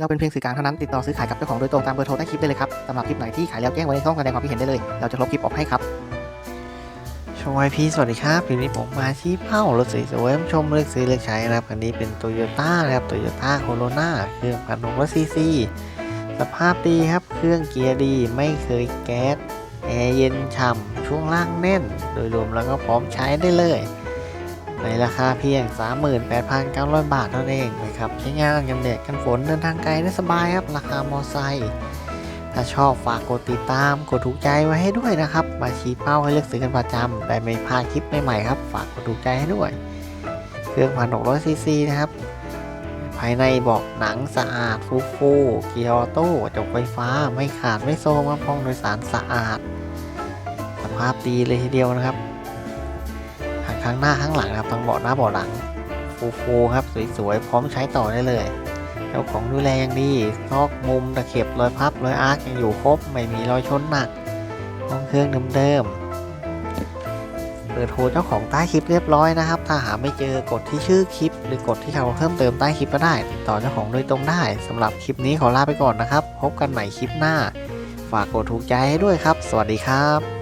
เราเป็นเพียงสื่อกลางเท่านั้นติดต่อซื้อขายกับเจ้าของโดยตรงตามเบอร์โทรใต้คลิปได้เลยครับสำหรับคลิปไหนที่ขายแล้วแจ้งไว้ในช่องแสดงความคิดเห็นได้เลย เราจะลบคลิปออกให้ครับชมไอพีสวัสดีครับวันนี้ผมมาที่เป้ารถสวยๆชมเลือกซื้อเลือกใช้นะครับคันนี้เป็นโตโยต้านะครับโตโยต้าโคโรนาเครื่องพันหกร้อยซีซีสภาพดีครับเครื่องเกียร์ดีไม่เคยแก๊สแอร์เย็นฉ่ำช่วงล่างแน่น โดยรวมแล้วก็พร้อมใช้ได้เลย ในราคาเพียง 38,900 บาทเท่านั้นเองนะครับใช้งานกันแดดกันฝนเดินทางไกลได้สบายครับ ราคามอไซค์ถ้าชอบฝากกดติดตามกดถูกใจไว้ให้ด้วยนะครับ มาชี้เป้าให้เลือกซื้อกันประจำได้ไม่พลาดคลิปใหม่ๆครับ ฝากกดถูกใจให้ด้วย เครื่องพันหกร้อยซีซีนะครับ ภายในเบอกหนังสะอาดฟูฟูเกียร์ออโต้จกไฟฟ้าไม่ขาดไม่โซมครับห้องโดยสารสะอาด สภาพดีเลยทีเดียวนะครับ ข้างหน้าข้างหลังนะครับทั้งเบาะหน้าเบาะหลังฟูฟูครับสวยๆพร้อมใช้ต่อได้เลยเจ้าของดูแลอย่างดีซอกมุมตะเข็บรอยพับรอยอาร์คยังอยู่ครบไม่มีรอยชนหนักห้องเครื่องเดิมๆเปิดโทรเจ้าของใต้คลิปเรียบร้อยนะครับ ถ้าหาไม่เจอกดที่ชื่อคลิป หรือกดที่คำว่าเพิ่มเติมใต้คลิปก็ได้ ติดต่อเจ้าของโดยตรงได้สำหรับคลิปนี้ขอลาไปก่อนนะครับ พบกันใหม่คลิปหน้า ฝากกดถูกใจให้ด้วยครับ สวัสดีครับ